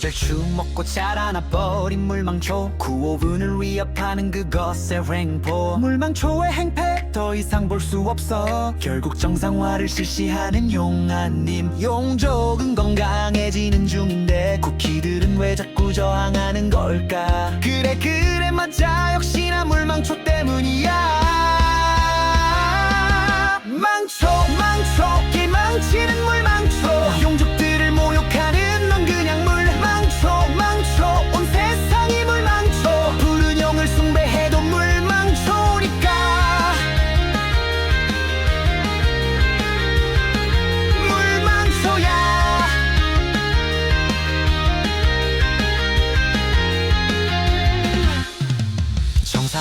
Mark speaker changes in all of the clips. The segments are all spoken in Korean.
Speaker 1: 대충 먹고 자라나 버린 물망초. 구호분을 위협하는 그것의 횡포. 물망초의 행패 더 이상 볼 수 없어. 결국 정상화를 실시하는 용한님. 용족은 건강해지는 중인데 쿠키들은 왜 자꾸 저항하는 걸까? 그래 그래 맞아. 역시나 물망초 때문이야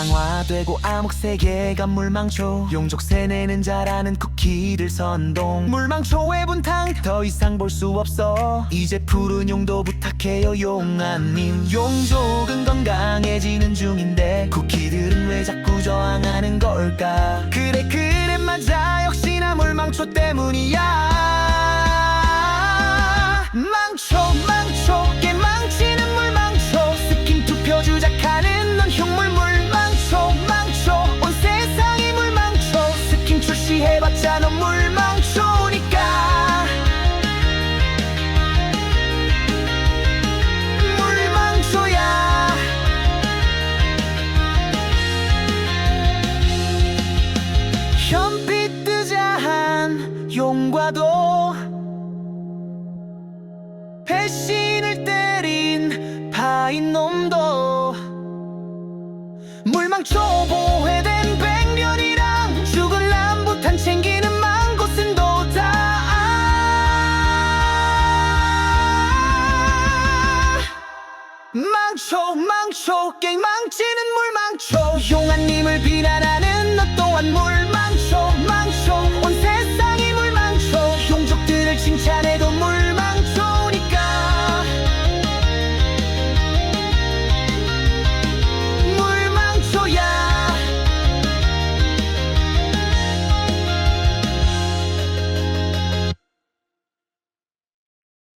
Speaker 1: 정상화되고 암흑 세계가 물망초. 용족 세뇌는 잘하는 쿠키들 선동. 물망초의 분탕 더 이상 볼 수 없어. 이제 푸른 용도 부탁해요 용아님. 용족은 건강해지는 중인데 쿠키들은 왜 자꾸 저항하는 걸까? 그래 그래 맞아. 역시나 물망초 때문이야. 망초 망초 깨망치는 물망초. 스킨 투표 주작하는 스킨 출시해봤자 넌 물망초니까. 물망초야. 용과도 배신을 때린 파인 놈도. 물망초 보회 망초 망초 게임 망치는 물망초. 용한님을 비난하